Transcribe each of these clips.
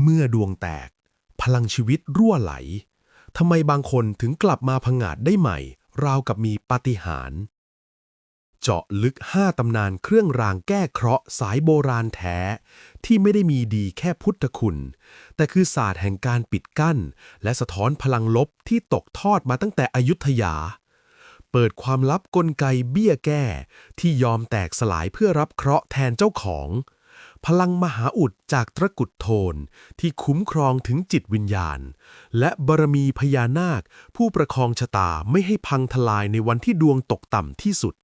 เมื่อดวงแตก พลังชีวิตรั่วไหลทำไมบางคนถึงกลับมาพังงาดได้ใหม่ ราวกับมีปาฏิหาริย์เจาะลึก 5 ตำนานเครื่องรางแก้เคราะห์สายโบราณแท้ ที่ไม่ได้มีดีแค่พุทธคุณ แต่คือศาสตร์แห่งการปิดกั้น และสะท้อนพลังลบที่ตกทอดมาตั้งแต่อยุธยา เปิดความลับกลไกเบี้ยแก้ ที่ยอมแตกสลายเพื่อรับเคราะห์แทนเจ้าของ พลังมหาอุดจากตระกุดโทนที่คุ้มครองถึงจิตวิญญาณ และบารมีพญานาค ผู้ประคองชะตาไม่ให้พังทลายในวันที่ดวงตกต่ำที่สุด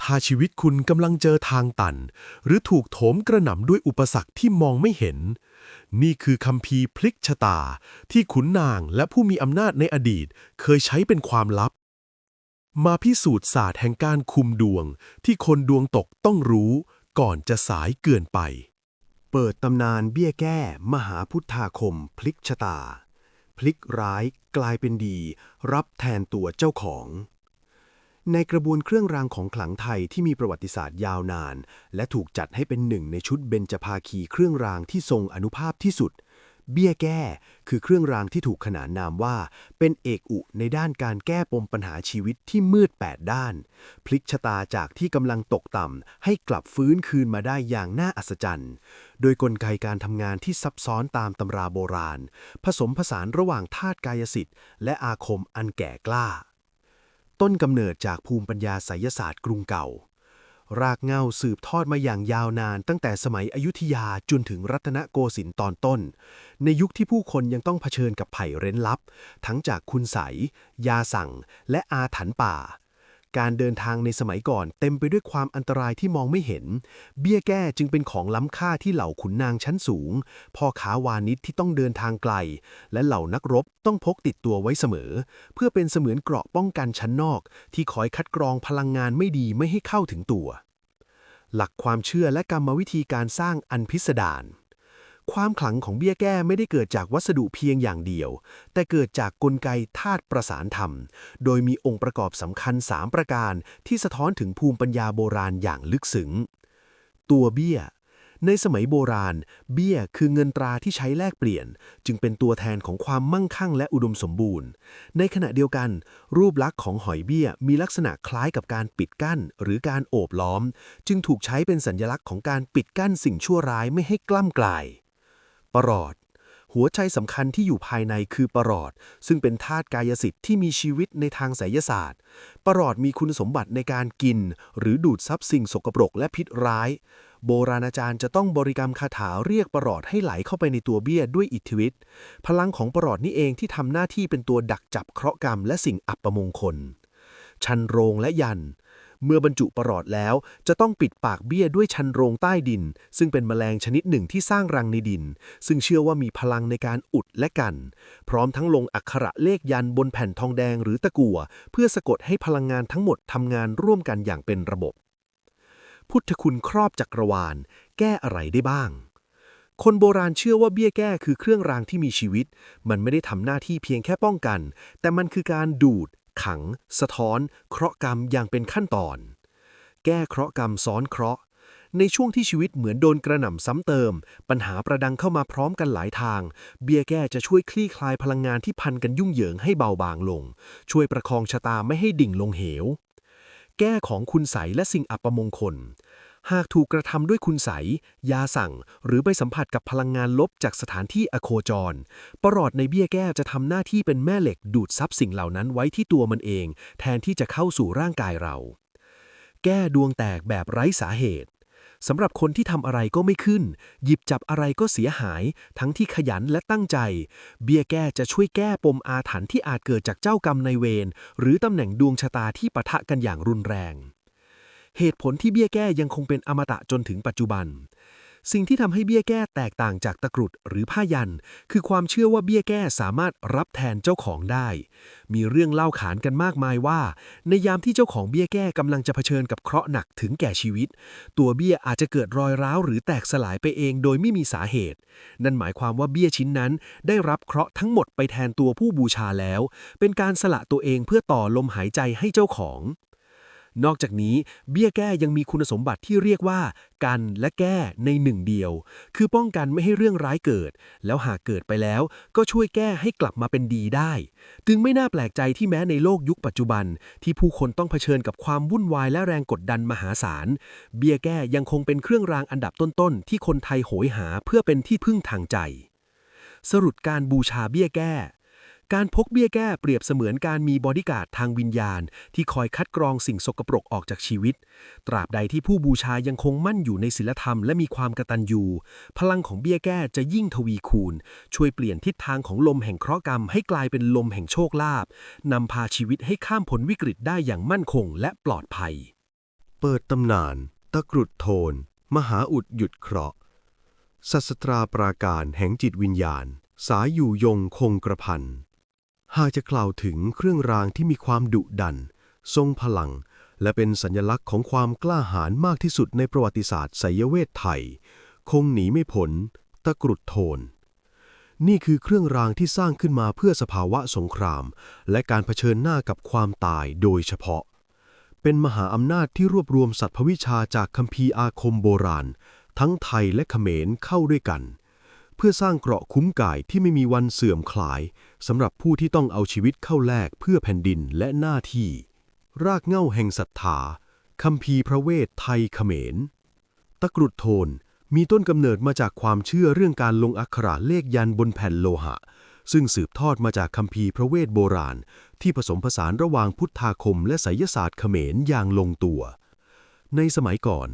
ถ้าชีวิตคุณกำลังเจอทางตัน หรือถูกโถมกระหน่ำด้วยอุปสรรคที่มองไม่เห็น นี่คือคำพีพลิกชะตา ที่ขุนนางและผู้มีอำนาจในอดีตเคยใช้เป็นความลับมาพิสูจน์ศาสตร์แห่งการคุมดวงที่คนดวงตกต้องรู้ ก่อนจะสายเกินไป เปิดตำนานเบี้ยแก้ มหาพุทธาคม พลิกชะตา พลิกร้ายกลายเป็นดี รับแทนตัวเจ้าของ ในกระบวนเครื่องรางของขลังไทยที่มีประวัติศาสตร์ยาวนาน และถูกจัดให้เป็นหนึ่งในชุดเบญจภาคีเครื่องรางที่ทรงอนุภาพที่สุด เบี้ยแก้ คือเครื่องรางที่ถูกขนานนามว่า เป็นเอกอุในด้านการแก้ปมปัญหาชีวิตที่มืดแปดด้าน พลิกชะตาจากที่กำลังตกต่ำให้กลับฟื้นคืนมาได้อย่างน่าอัศจรรย์ โดยกลไกการทำงานที่ซับซ้อนตามตำราโบราณ ผสมผสานระหว่างธาตุกายสิทธิ์และอาคมอันแก่กล้า ต้นกำเนิดจากภูมิปัญญาไสยศาสตร์กรุงเก่า รากเงาสืบทอดมาอย่างยาวนานตั้งแต่สมัยอยุธยาจนถึงรัตนโกสินทร์ตอนต้น ในยุคที่ผู้คนยังต้องเผชิญกับไผ่เร้นลับ ทั้งจากคุณใสยยาสั่ง และอาถรรพ์ป่า การเดินทางในสมัยก่อน เต็มไปด้วยความอันตรายที่มองไม่เห็น เบี้ยแก้จึงเป็นของล้ำค่าที่เหล่าขุนนางชั้นสูง พ่อค้าวานิชที่ต้องเดินทางไกล และเหล่านักรบต้องพกติดตัวไว้เสมอ เพื่อเป็นเสมือนเกราะป้องกันชั้นนอก ที่คอยคัดกรองพลังงานไม่ดีไม่ให้เข้าถึงตัว หลักความเชื่อและกรรมวิธีการสร้างอันพิสดาร ความขลังของเบี้ยแก้ไม่ได้เกิดจากวัสดุเพียงอย่างเดียว แต่เกิดจากกลไกธาตุประสานธรรม โดยมีองค์ประกอบสำคัญ 3 ประการที่สะท้อนถึงภูมิปัญญาโบราณอย่างลึกซึ้ง ตัวเบี้ย ในสมัยโบราณ เบี้ยคือเงินตราที่ใช้แลกเปลี่ยน จึงเป็นตัวแทนของความมั่งคั่งและอุดมสมบูรณ์ ในขณะเดียวกัน รูปลักษณ์ของหอยเบี้ยมีลักษณะคล้ายกับการปิดกั้น หรือการโอบล้อม จึงถูกใช้เป็นสัญลักษณ์ของการปิดกั้นสิ่งชั่วร้ายไม่ให้กล้ำกลาย ปรอด หัวใจสำคัญที่อยู่ภายในคือปรอด ซึ่งเป็นธาตุกายสิทธิ์ที่มีชีวิตในทางไสยศาสตร์ ปรอดมีคุณสมบัติในการกิน หรือดูดซับสิ่งสกปรกและพิษร้าย โบราณอาจารย์จะต้องบริกรรมคาถาเรียกปรอดให้ไหลเข้าไปในตัวเบี้ยด้วยอิทธิฤทธิ์พลังของปรอดนี่เองที่ทำหน้าที่เป็นตัวดักจับเคราะห์กรรมและสิ่งอัปมงคลชันโรงและยัน เมื่อบรรจุปรอดแล้ว จะต้องปิดปากเบี้ยด้วยชันโรงใต้ดิน ซึ่งเป็นแมลงชนิดหนึ่งที่สร้างรังในดิน ซึ่งเชื่อว่ามีพลังในการอุดและกัน พร้อมทั้งลงอักขระเลขยันบนแผ่นทองแดงหรือตะกั่วเพื่อสะกดให้พลังงานทั้งหมดทำงานร่วมกันอย่างเป็นระบบ พุทธคุณครอบจักรวาล แก้อะไรได้บ้างคนโบราณเชื่อว่าเบี้ยแก้คือเครื่องรางที่มีชีวิต มันไม่ได้ทำหน้าที่เพียงแค่ป้องกัน แต่มันคือการดูด ขัง สะท้อน เคราะห์กรรมอย่างเป็นขั้นตอน แก้เคราะห์กรรมซ้อนเคราะห์ ในช่วงที่ชีวิตเหมือนโดนกระหน่ำซ้ำเติม ปัญหาประดังเข้ามาพร้อมกันหลายทาง เบียแก้จะช่วยคลี่คลายพลังงานที่พันกันยุ่งเหยิงให้เบาบางลง ช่วยประคองชะตาไม่ให้ดิ่งลงเหว แก้ของคุณใสและสิ่งอัปมงคล หากถูกกระทำด้วยคุณใสยยาสั่ง หรือไปสัมผัสกับพลังงานลบจากสถานที่อโคจร ประหลอดในเบี้ยแก้วจะทำหน้าที่เป็นแม่เหล็กดูดซับสิ่งเหล่านั้นไว้ที่ตัวมันเอง แทนที่จะเข้าสู่ร่างกายเรา แก้ดวงแตกแบบไร้สาเหตุสำหรับคนที่ทำอะไรก็ไม่ขึ้น หยิบจับอะไรก็เสียหาย ทั้งที่ขยันและตั้งใจ เบี้ยแก้จะช่วยแก้ปมอาถรรพ์ที่อาจเกิดจากเจ้ากรรมในเวรหรือตำแหน่งดวงชะตาที่ปะทะกันอย่างรุนแรง เหตุผลที่เบี้ยแก้ยังคงเป็นอมตะจนถึงปัจจุบัน สิ่งที่ทำให้เบี้ยแก้แตกต่างจากตะกรุดหรือผ้ายัน คือความเชื่อว่าเบี้ยแก้สามารถรับแทนเจ้าของได้ มีเรื่องเล่าขานกันมากมายว่า ในยามที่เจ้าของเบี้ยแก้กำลังจะเผชิญกับเคราะห์หนักถึงแก่ชีวิต ตัวเบี้ยอาจจะเกิดรอยร้าวหรือแตกสลายไปเองโดยไม่มีสาเหตุ นั่นหมายความว่าเบี้ยชิ้นนั้น ได้รับเคราะห์ทั้งหมดไปแทนตัวผู้บูชาแล้ว เป็นการสละตัวเองเพื่อต่อลมหายใจให้เจ้าของ นอกจากนี้เบี้ยแก้ยังมีคุณสมบัติที่เรียกว่า กันและแก้ในหนึ่งเดียว คือป้องกันไม่ให้เรื่องร้ายเกิด แล้วหากเกิดไปแล้ว ก็ช่วยแก้ให้กลับมาเป็นดีได้ จึงไม่น่าแปลกใจที่แม้ในโลกยุคปัจจุบัน ที่ผู้คนต้องเผชิญกับความวุ่นวายและแรงกดดันมหาศาล เบี้ยแก้ยังคงเป็นเครื่องรางอันดับต้นๆที่คนไทยโหยหาเพื่อเป็นที่พึ่งทางใจ สรุปการบูชาเบี้ยแก้ การพกเบี้ยแก้เปรียบเสมือนการมีบอดี้การ์ดทางวิญญาณ ที่คอยคัดกรองสิ่งสกปรกออกจากชีวิต ตราบใดที่ผู้บูชายังคงมั่นอยู่ในศีลธรรมและมีความกตัญญูพลังของเบี้ยแก้จะยิ่งทวีคูณ ช่วยเปลี่ยนทิศทางของลมแห่งเคราะห์กรรมให้กลายเป็นลมแห่งโชคลาภนำพาชีวิตให้ข้ามพ้นวิกฤตได้อย่างมั่นคงและปลอดภัย เปิดตำนาน ตะกรุดโทน มหาอุดหยุดเคราะห์สัสตราปราการแห่งจิตวิญญาณ สายอยู่ยงคงกระพัน หากจะกล่าวถึงเครื่องรางที่มีความดุดัน ทรงพลัง และเป็นสัญลักษณ์ของความกล้าหาญมากที่สุดในประวัติศาสตร์ไสยเวทไทย คงหนีไม่พ้นตะกรุดโทน นี่คือเครื่องรางที่สร้างขึ้นมาเพื่อสภาวะสงคราม และการเผชิญหน้ากับความตายโดยเฉพาะ เป็นมหาอำนาจที่รวบรวมสัตว์วิชาจากคัมภีร์อาคมโบราณ ทั้งไทยและเขมรเข้าด้วยกัน เพื่อสร้างเกราะคุ้มกายที่ไม่มีวันเสื่อมคลาย สำหรับผู้ที่ต้องเอาชีวิตเข้าแลกเพื่อแผ่นดินและหน้าที่ รากเง้าแห่งศรัทธาคัมภีพระเวทไทยเขมร ตะกรุดโทนมีต้นกำเนิดมาจากความเชื่อเรื่องการลงอักขระเลขยันบนแผ่นโลหะ ซึ่งสืบทอดมาจากคัมภีพระเวทโบราณ ที่ผสมผสานระหว่างพุทธาคมและไสยศาสตร์เขมรอย่างลงตัว ในสมัยก่อน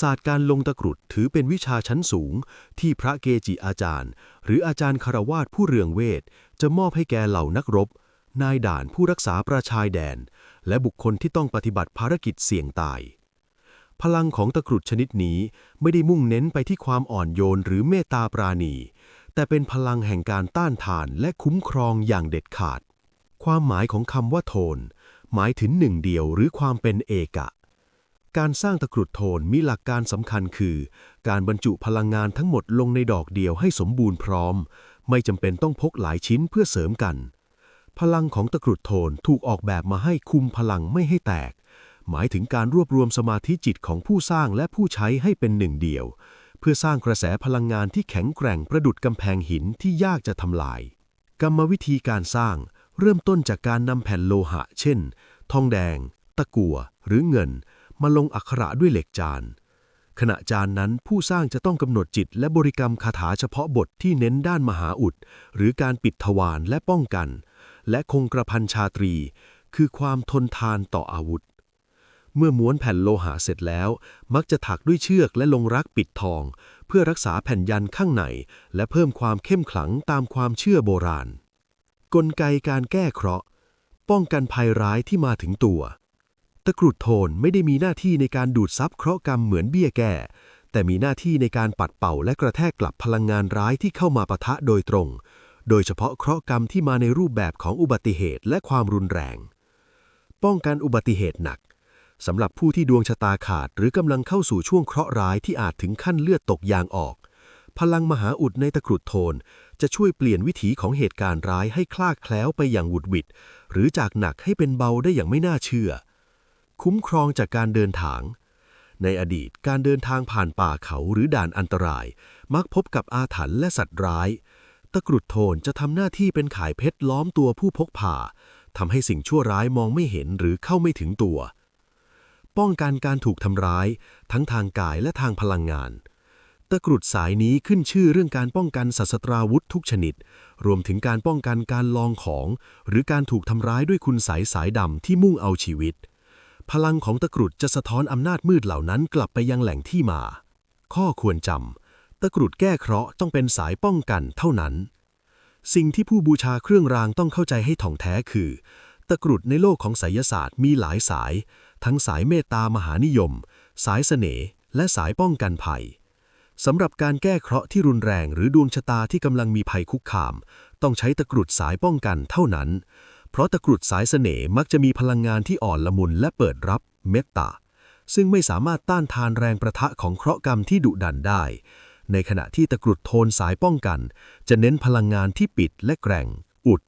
ศาสตร์การลงตะกรุดถือเป็นวิชาชั้นสูง ที่พระเกจิอาจารย์ หรืออาจารย์คารวาสผู้เรืองเวท จะมอบให้แก่เหล่านักรบ นายด่านผู้รักษาประชายแดน และบุคคลที่ต้องปฏิบัติภารกิจเสี่ยงตาย พลังของตะกรุดชนิดนี้ไม่ได้มุ่งเน้นไปที่ความอ่อนโยนหรือเมตตาปราณี แต่เป็นพลังแห่งการต้านทานและคุ้มครองอย่างเด็ดขาด ความหมายของคำว่าโทน หมายถึงหนึ่งเดียวหรือความเป็นเอกะ การสร้างตะกรุดโทนมีหลักการสำคัญคือ การบรรจุพลังงานทั้งหมดลงในดอกเดียวให้สมบูรณ์พร้อม ไม่จำเป็นต้องพกหลายชิ้นเพื่อเสริมกัน พลังของตะกรุดโทนถูกออกแบบมาให้คุมพลังไม่ให้แตก หมายถึงการรวบรวมสมาธิจิตของผู้สร้างและผู้ใช้ให้เป็นหนึ่งเดียว เพื่อสร้างกระแสพลังงานที่แข็งแกร่งประดุดกำแพงหินที่ยากจะทำลาย กรรมวิธีการสร้าง เริ่มต้นจากการนำแผ่นโลหะ เช่น ทองแดง ตะกั่วหรือเงิน มาลงอักขระด้วยเหล็กจาน ขณะจานนั้นผู้สร้างจะต้องกำหนดจิตและบริกรรมคาถาเฉพาะบทที่เน้นด้านมหาอุด หรือการปิดทวารและป้องกัน และคงกระพันชาตรี คือความทนทานต่ออาวุธ เมื่อม้วนแผ่นโลหะเสร็จแล้ว มักจะถักด้วยเชือกและลงรักปิดทอง เพื่อรักษาแผ่นยันข้างใน และเพิ่มความเข้มขลังตามความเชื่อโบราณ กลไกการแก้เคราะห์ป้องกันภัยร้ายที่มาถึงตัว ตะกรุดโทนไม่ได้มีหน้าที่ในการดูดซับเคราะห์กรรมเหมือนเบี้ยแก้แต่มีหน้าที่ในการปัดเป่าและกระแทกกลับพลังงานร้ายที่เข้ามาปะทะโดยตรง โดยเฉพาะเคราะห์กรรมที่มาในรูปแบบของอุบัติเหตุและความรุนแรง ป้องกันอุบัติเหตุหนักสำหรับผู้ที่ดวงชะตาขาด หรือกำลังเข้าสู่ช่วงเคราะห์ร้ายที่อาจถึงขั้นเลือดตกยางออก พลังมหาอุดในตะกรุดโทน จะช่วยเปลี่ยนวิถีของเหตุการณ์ร้ายให้คลาดแคล้วไปอย่างหวุดหวิด หรือจากหนักให้เป็นเบาได้อย่างไม่น่าเชื่อ คุ้มครองจากการเดินทาง ในอดีตการเดินทางผ่านป่าเขาหรือด่านอันตราย มักพบกับอาถรรพ์และสัตว์ร้าย ตะกรุดโทนจะทำหน้าที่เป็นข่ายเพชรล้อมตัวผู้พกผ่าทำให้สิ่งชั่วร้ายมองไม่เห็นหรือเข้าไม่ถึงตัว ป้องกันการถูกทำร้าย ทั้งทางกายและทางพลังงาน ตะกรุดสายนี้ขึ้นชื่อเรื่องการป้องกันศัสตราวุธทุกชนิด รวมถึงการป้องกันการลองของ หรือการถูกทำร้ายด้วยคุณใสยสายดำที่มุ่งเอาชีวิต พลังของตะกรุดจะสะท้อนอำนาจมืดเหล่านั้นกลับไปยังแหล่งที่มา ข้อควรจำตะกรุดแก้เคราะห์ต้องเป็นสายป้องกันเท่านั้น สิ่งที่ผู้บูชาเครื่องรางต้องเข้าใจให้ถ่องแท้คือ ตะกรุดในโลกของไสยศาสตร์มีหลายสาย ทั้งสายเมตตามหานิยม สายเสน่ห์และสายป้องกันภัยสำหรับการแก้เคราะห์ที่รุนแรงหรือดวงชะตาที่กำลังมีภัยคุกคาม ต้องใช้ตะกรุดสายป้องกันเท่านั้น เพราะตะกรุดสายเสน่ห์มักจะมีพลังงานที่อ่อนละมุนและเปิดรับเมตตา ซึ่งไม่สามารถต้านทานแรงประทะของเคราะห์กรรมที่ดุดันได้ ในขณะที่ตะกรุดโทนสายป้องกัน จะเน้นพลังงานที่ปิดและแกร่ง อุด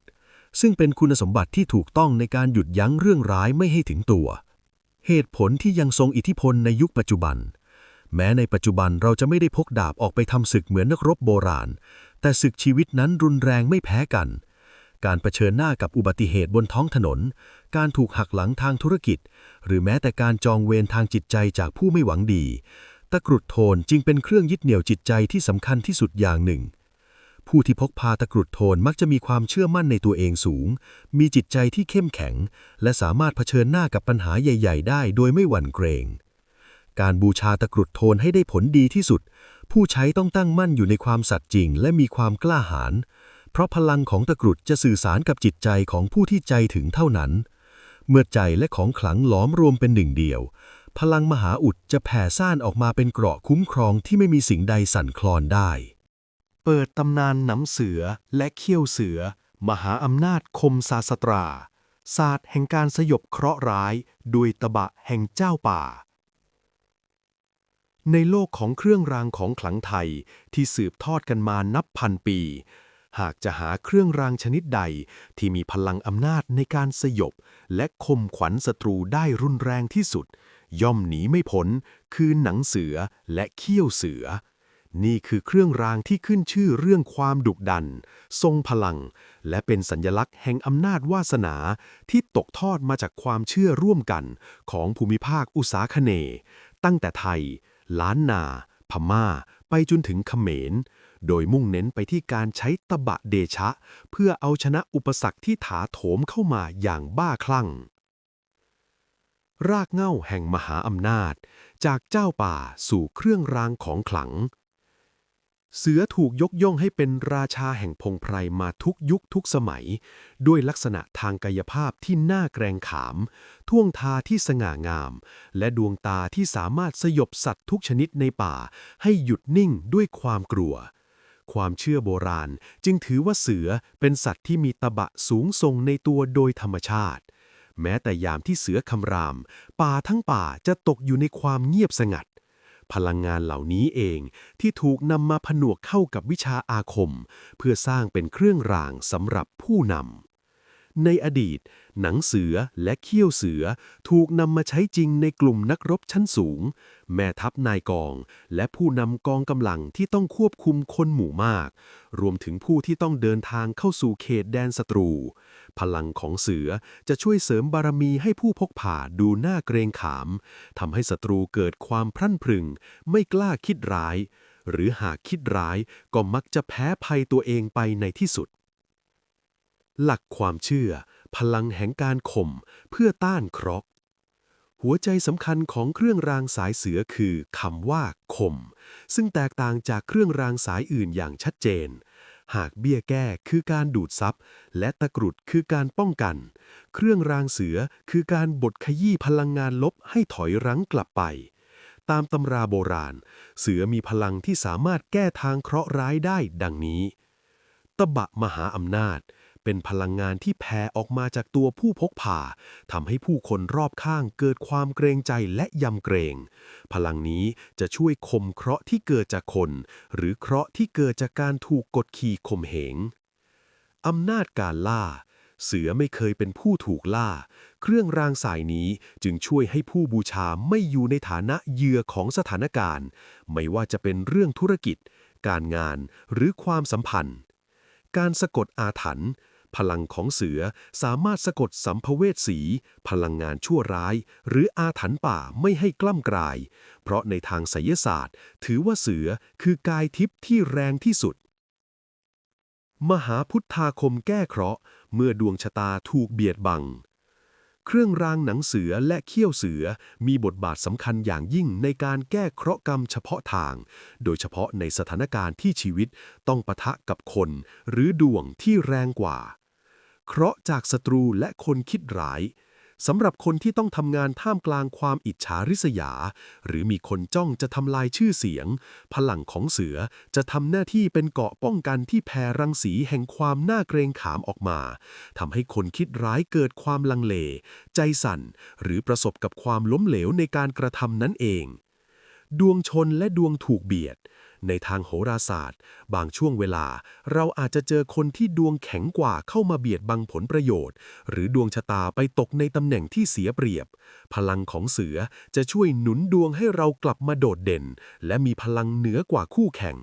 ซึ่งเป็นคุณสมบัติที่ถูกต้องในการหยุดยั้งเรื่องร้ายไม่ให้ถึงตัว เหตุผลที่ยังทรงอิทธิพลในยุคปัจจุบัน แม้ในปัจจุบันเราจะไม่ได้พกดาบออกไปทำศึกเหมือนนักรบโบราณ แต่ศึกชีวิตนั้นรุนแรงไม่แพ้กัน การเผชิญหน้ากับอุบัติเหตุบนท้องถนน การถูกหักหลังทางธุรกิจ หรือแม้แต่การจองเวรทางจิตใจจากผู้ไม่หวังดี ตะกรุดโทนจึงเป็นเครื่องยึดเหนี่ยวจิตใจที่สำคัญที่สุดอย่างหนึ่ง ผู้ที่พกพาตะกรุดโทนมักจะมีความเชื่อมั่นในตัวเองสูง มีจิตใจที่เข้มแข็ง และสามารถเผชิญหน้ากับปัญหาใหญ่ ๆ ได้โดยไม่หวั่นเกรง การบูชาตะกรุดโทนให้ได้ผลดีที่สุด ผู้ใช้ต้องตั้งมั่นอยู่ในความสัตย์จริง และมีความกล้าหาญ เพราะพลังของตะกรุดจะสื่อสารกับจิตใจของผู้ที่ใจถึงเท่านั้น เมื่อใจและของขลังหลอมรวมเป็นหนึ่งเดียว พลังมหาอุดจะแผ่ซ่านออกมาเป็นเกราะคุ้มครองที่ไม่มีสิ่งใดสั่นคลอนได้ เปิดตำนานหน้ำเสือและเขี้ยวเสือ มหาอำนาจคมศาสตราศาสตร์แห่งการสยบเคราะห์ร้ายด้วยตบะแห่งเจ้าป่า ในโลกของเครื่องรางของขลังไทยที่สืบทอดกันมานับพันปี หากจะหาเครื่องรางชนิดใดที่มีพลังอำนาจในการสยบ และคมขวัญศัตรูได้รุนแรงที่สุด ย่อมหนีไม่พ้นคือหนังเสือและเขี้ยวเสือ นี่คือเครื่องรางที่ขึ้นชื่อเรื่องความดุดัน ทรงพลัง และเป็นสัญลักษณ์แห่งอำนาจวาสนาที่ตกทอดมาจากความเชื่อร่วมกันของภูมิภาคอุษาคเน ตั้งแต่ไทย ล้านนา พม่า ไปจนถึงเขมร โดยมุ่งเน้นไปที่การใช้ตบะเดชะ เพื่อเอาชนะอุปสรรคที่ถาโถมเข้ามาอย่างบ้าคลั่ง รากเง้าแห่งมหาอำนาจ จากเจ้าป่าสู่เครื่องรางของขลัง เสือถูกยกย่องให้เป็นราชาแห่งพงไพรมาทุกยุคทุกสมัย ด้วยลักษณะทางกายภาพที่น่าเกรงขาม ท่วงทาที่สง่างาม และดวงตาที่สามารถสยบสัตว์ทุกชนิดในป่าให้หยุดนิ่งด้วยความกลัว ความเชื่อโบราณ จึงถือว่าเสือเป็นสัตว์ที่มีตะบะสูงทรงในตัวโดยธรรมชาติ แม้แต่ยามที่เสือคำราม ป่าทั้งป่าจะตกอยู่ในความเงียบสงัด พลังงานเหล่านี้เองที่ถูกนำมาผนวกเข้ากับวิชาอาคม เพื่อสร้างเป็นเครื่องรางสำหรับผู้นำ ในอดีต หนังเสือและเขี้ยวเสือถูกนำมาใช้จริงในกลุ่มนักรบชั้นสูง แม่ทัพนายกอง และผู้นำกองกำลังที่ต้องควบคุมคนหมู่มาก รวมถึงผู้ที่ต้องเดินทางเข้าสู่เขตแดนศัตรู พลังของเสือจะช่วยเสริมบารมีให้ผู้พกผ่าดูน่าเกรงขามทำให้ศัตรูเกิดความพรั่นพรึง ไม่กล้าคิดร้าย หรือหากคิดร้ายก็มักจะแพ้ภัยตัวเองไปในที่สุด หลักความเชื่อ พลังแห่งการข่มเพื่อต้านเคราะห์หัวใจสำคัญของเครื่องรางสายเสือคือคำว่าข่มซึ่งแตกต่างจากเครื่องรางสายอื่นอย่างชัดเจน หากเบี้ยแก้คือการดูดซับและตะกรุดคือการป้องกัน เครื่องรางเสือคือการบดขยี้พลังงานลบให้ถอยรั้งกลับไปตามตำราโบราณ เสือมีพลังที่สามารถแก้ทางเคราะห์ร้ายได้ดังนี้ ตบะมหาอำนาจ เป็นพลังงานที่แผ่ออกมาจากตัวผู้พกผ่าทำให้ผู้คนรอบข้างเกิดความเกรงใจและยำเกรง พลังนี้จะช่วยข่มเคราะห์ที่เกิดจากคน หรือเคราะห์ที่เกิดจากการถูกกดขี่ข่มเหงอำนาจการล่า เสือไม่เคยเป็นผู้ถูกล่า เครื่องรางสายนี้จึงช่วยให้ผู้บูชาไม่อยู่ในฐานะเหยื่อของสถานการณ์ ไม่ว่าจะเป็นเรื่องธุรกิจ การงานหรือความสัมพันธ์ การสะกดอาถรรพ์ พลังของเสือสามารถสะกดสัมภเวสี พลังงานชั่วร้าย หรืออาถรรพ์ป่าไม่ให้กล้ำกลาย เพราะในทางไสยศาสตร์ ถือว่าเสือคือกายทิพย์ที่แรงที่สุด มหาพุทธาคมแก้เคราะห์ เมื่อดวงชะตาถูกเบียดบัง เครื่องรางหนังเสือและเขี้ยวเสือมีบทบาทสำคัญอย่างยิ่งในการแก้เคราะห์กรรมเฉพาะทาง โดยเฉพาะในสถานการณ์ที่ชีวิตต้องปะทะกับคน หรือดวงที่แรงกว่า เคราะห์จากศัตรูและคนคิดร้าย สำหรับคนที่ต้องทำงานท่ามกลางความอิจฉาริษยา หรือมีคนจ้องจะทำลายชื่อเสียง พลังของเสือจะทำหน้าที่เป็นเกาะป้องกันที่แผ่รังสีแห่งความน่าเกรงขามออกมาทำให้คนคิดร้ายเกิดความลังเล ใจสั่น หรือประสบกับความล้มเหลวในการกระทำนั้นเอง ดวงชนและดวงถูกเบียด ในทางโหราศาสตร์ บางช่วงเวลา เราอาจจะเจอคนที่ดวงแข็งกว่าเข้ามาเบียดบังผลประโยชน์ หรือดวงชะตาไปตกในตำแหน่งที่เสียเปรียบ พลังของเสือจะช่วยหนุนดวงให้เรากลับมาโดดเด่น และมีพลังเหนือกว่าคู่แข่ง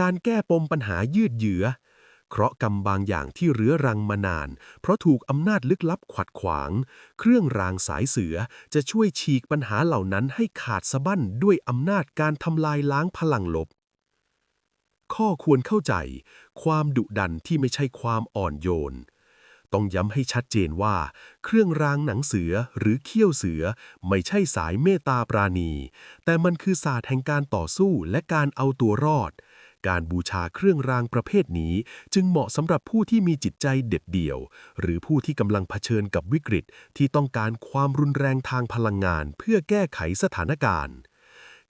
การแก้ปมปัญหายืดเยื้อ เคราะห์กรรมบางอย่างที่เรื้อรังมานาน เพราะถูกอำนาจลึกลับขวัดขวาง เครื่องรางสายเสือจะช่วยฉีกปัญหาเหล่านั้นให้ขาดสะบั้นด้วยอำนาจการทำลายล้างพลังลบ ข้อควรเข้าใจ ความดุดันที่ไม่ใช่ความอ่อนโยน ต้องย้ำให้ชัดเจนว่า เครื่องรางหนังเสือหรือเขี้ยวเสือไม่ใช่สายเมตตาปราณี แต่มันคือศาสตร์แห่งการต่อสู้และการเอาตัวรอด การบูชาเครื่องรางประเภทนี้ จึงเหมาะสำหรับผู้ที่มีจิตใจเด็ดเดี่ยว หรือผู้ที่กำลังเผชิญกับวิกฤตที่ต้องการความรุนแรงทางพลังงานเพื่อแก้ไขสถานการณ์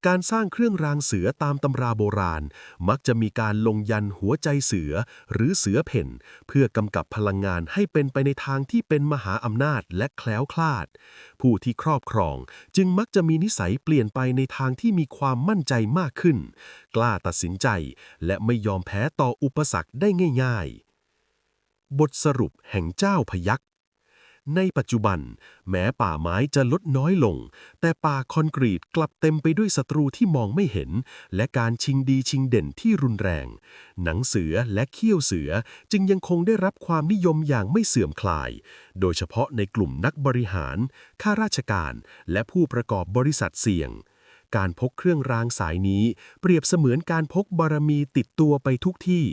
การสร้างเครื่องรางเสือตามตำราโบราณ มักจะมีการลงยันหัวใจเสือหรือเสือเพ่น เพื่อกำกับพลังงานให้เป็นไปในทางที่เป็นมหาอำนาจและแคล้วคลาด ผู้ที่ครอบครองจึงมักจะมีนิสัยเปลี่ยนไปในทางที่มีความมั่นใจมากขึ้น กล้าตัดสินใจ และไม่ยอมแพ้ต่ออุปสรรคได้ง่าย ๆ บทสรุปแห่งเจ้าพยักษ์ ในปัจจุบัน แม้ป่าไม้จะลดน้อยลง แต่ป่าคอนกรีตกลับเต็มไปด้วยศัตรูที่มองไม่เห็น และการชิงดีชิงเด่นที่รุนแรง หนังเสือและเขี้ยวเสือจึงยังคงได้รับความนิยมอย่างไม่เสื่อมคลาย โดยเฉพาะในกลุ่มนักบริหาร ข้าราชการ และผู้ประกอบบริษัทเสี่ยงการพกเครื่องรางสายนี้ เปรียบเสมือนการพกบารมีติดตัวไปทุกที่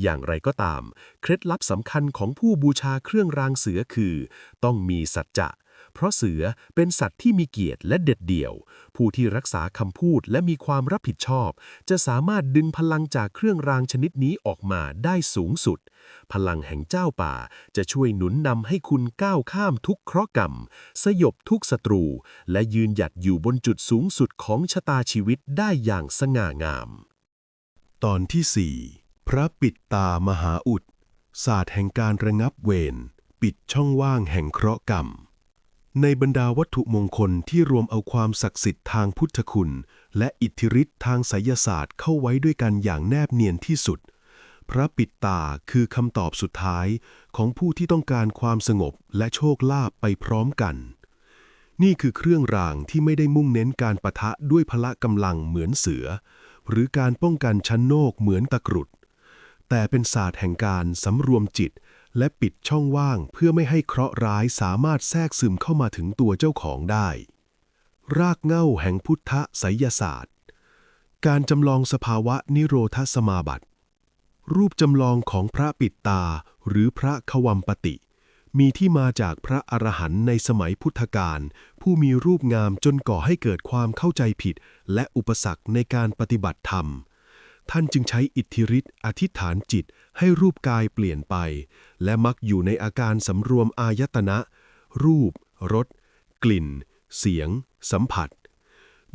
อย่างไรก็ตาม เคล็ดลับสำคัญของผู้บูชาเครื่องรางเสือคือ ต้องมีสัจจะ เพราะเสือเป็นสัตว์ที่มีเกียรติและเด็ดเดี่ยว ผู้ที่รักษาคำพูดและมีความรับผิดชอบ จะสามารถดึงพลังจากเครื่องรางชนิดนี้ออกมาได้สูงสุด พลังแห่งเจ้าป่าจะช่วยหนุนนำให้คุณก้าวข้ามทุกเคราะห์กรรม สยบทุกศัตรู และยืนหยัดอยู่บนจุดสูงสุดของชะตาชีวิตได้อย่างสง่างาม ตอนที่สี่ พระปิดตามหาอุด ศาสตร์แห่งการระงับเวร ปิดช่องว่างแห่งเคราะห์กรรม ในบรรดาวัตถุมงคลที่รวมเอาความศักดิ์สิทธิ์ทางพุทธคุณ และอิทธิฤทธิ์ทางไสยศาสตร์เข้าไว้ด้วยกันอย่างแนบเนียนที่สุด พระปิดตาคือคำตอบสุดท้ายของผู้ที่ต้องการความสงบและโชคลาภไปพร้อมกัน นี่คือเครื่องรางที่ไม่ได้มุ่งเน้นการปะทะด้วยพละกำลังเหมือนเสือ หรือการป้องกันชั้นโนกเหมือนตะกรุด แต่เป็นศาสตร์แห่งการสำรวมจิต และปิดช่องว่างเพื่อไม่ให้เคราะห์ร้ายสามารถแทรกซึมเข้ามาถึงตัวเจ้าของได้ รากเง้าแห่งพุทธไสยศาสตร์ การจำลองสภาวะนิโรธสมาบัติ รูปจำลองของพระปิดตาหรือพระขวัมปติ มีที่มาจากพระอรหันต์ในสมัยพุทธกาลผู้มีรูปงามจนก่อให้เกิดความเข้าใจผิด และอุปสรรคในการปฏิบัติธรรม ท่านจึงใช้อิทธิฤทธิ์อธิษฐานจิตให้รูปกายเปลี่ยนไป และมักอยู่ในอาการสำรวมอายตนะ รูป รส กลิ่น เสียง สัมผัส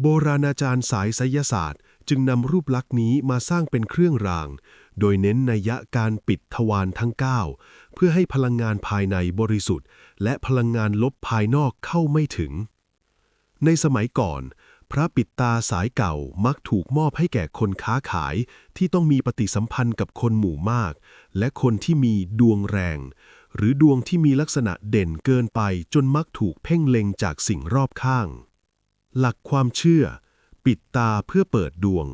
โบราณอาจารย์สายไสยศาสตร์ จึงนำรูปลักษณ์นี้มาสร้างเป็นเครื่องราง โดยเน้นนัยยะการปิดทวารทั้ง 9 เพื่อให้พลังงานภายในบริสุทธิ์ และพลังงานลบภายนอกเข้าไม่ถึง ในสมัยก่อน พระปิดตาสายเก่ามักถูกมอบให้แก่คนค้าขายที่ต้องมีปฏิสัมพันธ์กับคนหมู่มาก และคนที่มีดวงแรง หรือดวงที่มีลักษณะเด่นเกินไปจนมักถูกเพ่งเล็งจากสิ่งรอบข้าง หลักความเชื่อ ปิดตาเพื่อเปิดดวง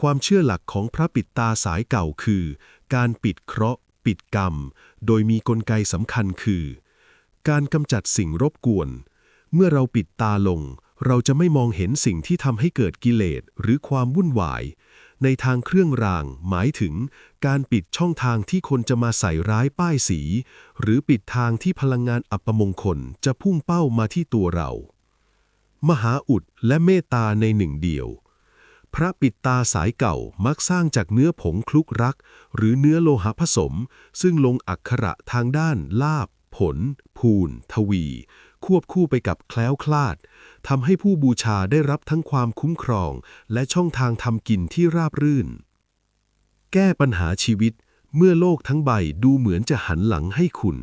ความเชื่อหลักของพระปิดตาสายเก่าคือ การปิดเคราะห์ ปิดกรรม โดยมีกลไกสำคัญคือ การกำจัดสิ่งรบกวน เมื่อเราปิดตาลง เราจะไม่มองเห็นสิ่งที่ทำให้เกิดกิเลสหรือความวุ่นวาย ในทางเครื่องราง หมายถึง การปิดช่องทางที่คนจะมาใส่ร้ายป้ายสี หรือปิดทางที่พลังงานอัปมงคลจะพุ่งเป้ามาที่ตัวเรา มหาอุดและเมตตาในหนึ่งเดียว พระปิดตาสายเก่ามักสร้างจากเนื้อผงคลุกรัก หรือเนื้อโลหะผสม ซึ่งลงอักขระทางด้านลาบ ผล ภูนทวี ควบคู่ไปกับแคล้วคลาด ทำให้ผู้บูชาได้รับทั้งความคุ้มครอง และช่องทางทำกินที่ราบรื่น แก้ปัญหาชีวิตเมื่อโลกทั้งใบดูเหมือนจะหันหลังให้คุณ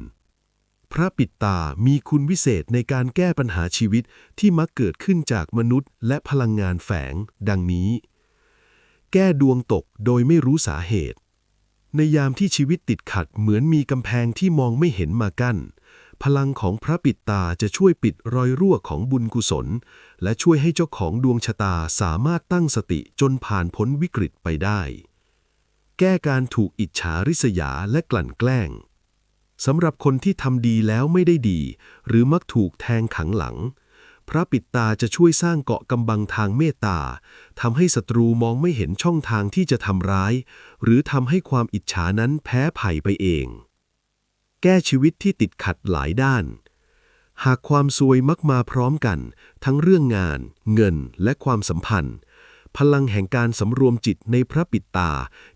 พระปิดตามีคุณวิเศษในการแก้ปัญหาชีวิตที่มักเกิดขึ้นจากมนุษย์ และพลังงานแฝง ดังนี้ แก้ดวงตกโดยไม่รู้สาเหตุ ในยามที่ชีวิตติดขัดเหมือนมีกำแพงที่มองไม่เห็นมากั้น พลังของพระปิดตาจะช่วยปิดรอยรั่วของบุญกุศล และช่วยให้เจ้าของดวงชะตาสามารถตั้งสติจนผ่านพ้นวิกฤตไปได้ แก้การถูกอิจฉาริษยาและกลั่นแกล้งสำหรับคนที่ทำดีแล้วไม่ได้ดี หรือมักถูกแทงขังหลัง พระปิดตาจะช่วยสร้างเกาะกำบังทางเมตตาทำให้ศัตรูมองไม่เห็นช่องทางที่จะทำร้าย หรือทำให้ความอิจฉานั้นแพ้ไผ่ไปเอง แก้ชีวิตที่ติดขัดหลายด้าน หากความซวยมักมาพร้อมกัน ทั้งเรื่องงาน เงินและความสัมพันธ์ พลังแห่งการสำรวมจิตในพระปิดตา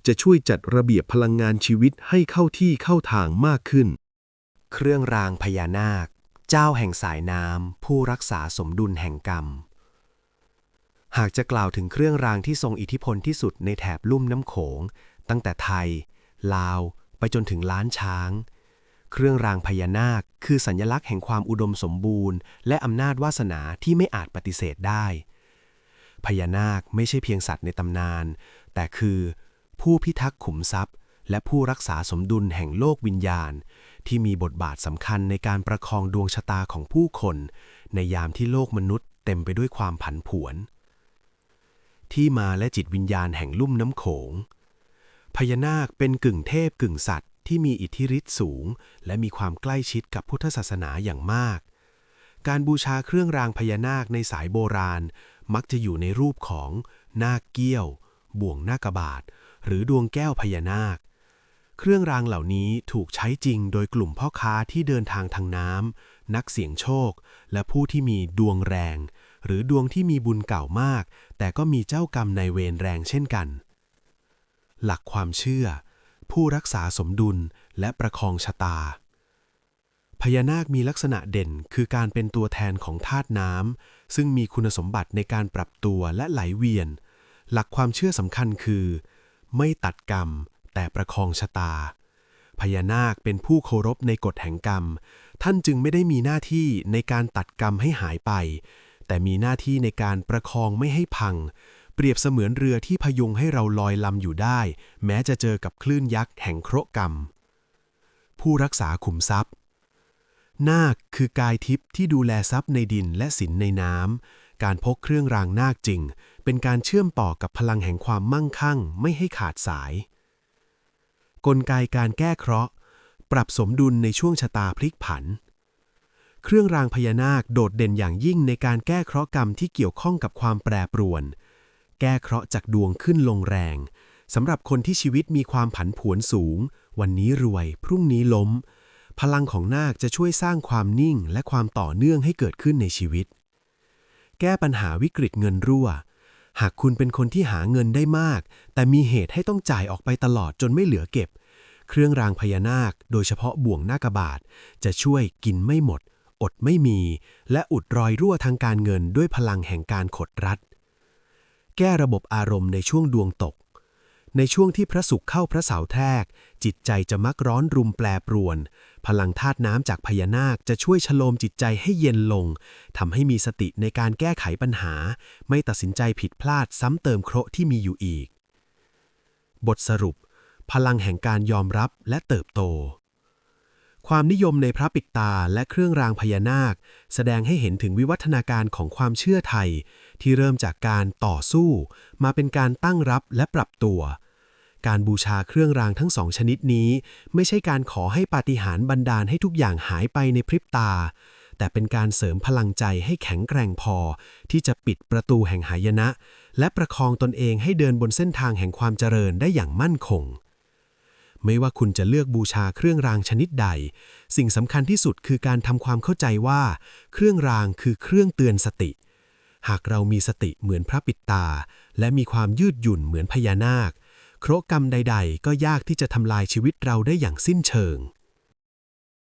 จะช่วยจัดระเบียบพลังงานชีวิตให้เข้าที่เข้าทางมากขึ้น เครื่องรางพญานาค เจ้าแห่งสายน้ำผู้รักษาสมดุลแห่งกรรมหากจะกล่าวถึงเครื่องรางที่ทรงอิทธิพลที่สุดในแถบลุ่มน้ำโขง ตั้งแต่ไทย ลาว ไปจนถึงล้านช้าง เครื่องรางพญานาค คือสัญลักษณ์แห่งความอุดมสมบูรณ์ และอำนาจวาสนาที่ไม่อาจปฏิเสธได้ พญานาคไม่ใช่เพียงสัตว์ในตำนาน แต่คือ ผู้พิทักษ์ขุมทรัพย์ และผู้รักษาสมดุลแห่งโลกวิญญาณ ที่มีบทบาทสำคัญในการประคองดวงชะตาของผู้คน ในยามที่โลกมนุษย์เต็มไปด้วยความผันผวน ที่มาและจิตวิญญาณแห่งลุ่มน้ำโขงพญานาคเป็นกึ่งเทพกึ่งสัตว์ ที่มีอิทธิฤทธิ์สูง และมีความใกล้ชิดกับพุทธศาสนาอย่างมาก การบูชาเครื่องรางพญานาคในสายโบราณ มักจะอยู่ในรูปของนาคเกี้ยว บ่วงนาคบาท หรือดวงแก้วพญานาค เครื่องรางเหล่านี้ถูกใช้จริงโดยกลุ่มพ่อค้าที่เดินทางทางน้ำนักเสี่ยงโชค และผู้ที่มีดวงแรง หรือดวงที่มีบุญเก่ามาก แต่ก็มีเจ้ากรรมในายเวรแรงเช่นกัน หลักความเชื่อ ผู้รักษาสมดุลและประคองชะตา พญานาคมีลักษณะเด่นคือการเป็นตัวแทนของธาตุน้ำซึ่งมีคุณสมบัติในการปรับตัวและไหลเวียน หลักความเชื่อสำคัญคือ ไม่ตัดกรรม แต่ประคองชะตา พญานาคเป็นผู้เคารพในกฎแห่งกรรม ท่านจึงไม่ได้มีหน้าที่ในการตัดกรรมให้หายไป แต่มีหน้าที่ในการประคองไม่ให้พัง เปรียบเสมือนเรือที่พยุงให้เราลอยลำอยู่ได้ แม้จะเจอกับคลื่นยักษ์แห่งเคราะห์กรรม ผู้รักษาขุมทรัพย์ นาคคือกายทิพย์ที่ดูแลทรัพย์ในดินและสินในน้ำการพกเครื่องรางนาคจริง เป็นการเชื่อมต่อกับพลังแห่งความมั่งคั่ง ไม่ให้ขาดสาย กลไกการแก้เคราะห์ ปรับสมดุลในช่วงชะตาพลิกผันเครื่องรางพญานาคโดดเด่นอย่างยิ่งในการแก้เคราะห์กรรมที่เกี่ยวข้องกับความแปรปรวน แก้เคราะห์จากดวงขึ้นลงแรงสำหรับคนที่ชีวิตมีความผันผวนสูง วันนี้รวย พรุ่งนี้ล้ม พลังของนาคจะช่วยสร้างความนิ่งและความต่อเนื่องให้เกิดขึ้นในชีวิต แก้ปัญหาวิกฤตเงินรั่ว หากคุณเป็นคนที่หาเงินได้มาก แต่มีเหตุให้ต้องจ่ายออกไปตลอดจนไม่เหลือเก็บ เครื่องรางพญานาค โดยเฉพาะบ่วงนาคบาท จะช่วยกินไม่หมด อดไม่มี และอุดรอยรั่วทางการเงินด้วยพลังแห่งการขดรัด แก้ระบบอารมณ์ในช่วงดวงตก ในช่วงที่พระศุกร์เข้าพระเสาแทรก จิตใจจะมักร้อนรุมแปรปรวน พลังธาตุน้ำจากพญานาคจะช่วยชโลมจิตใจให้เย็นลงทำให้มีสติในการแก้ไขปัญหา ไม่ตัดสินใจผิดพลาดซ้ำเติมเคราะห์ที่มีอยู่อีก บทสรุป พลังแห่งการยอมรับและเติบโต ความนิยมในพระปิดตาและเครื่องรางพญานาค แสดงให้เห็นถึงวิวัฒนาการของความเชื่อไทย ที่เริ่มจากการต่อสู้ มาเป็นการตั้งรับและปรับตัว การบูชาเครื่องรางทั้งสองชนิดนี้ ไม่ใช่การขอให้ปาฏิหาริย์บันดาลให้ทุกอย่างหายไปในพริบตา แต่เป็นการเสริมพลังใจให้แข็งแกร่งพอ ที่จะปิดประตูแห่งหายนะ และประคองตนเองให้เดินบนเส้นทางแห่งความเจริญได้อย่างมั่นคง ไม่ว่าคุณจะเลือกบูชาเครื่องรางชนิดใด สิ่งสำคัญที่สุดคือการทำความเข้าใจว่า เครื่องรางคือเครื่องเตือนสติ หากเรามีสติเหมือนพระปิดตา และมีความยืดหยุ่นเหมือนพญานาค โครกรรมใด ๆ ก็ยากที่จะทำลายชีวิตเราได้อย่างสิ้นเชิง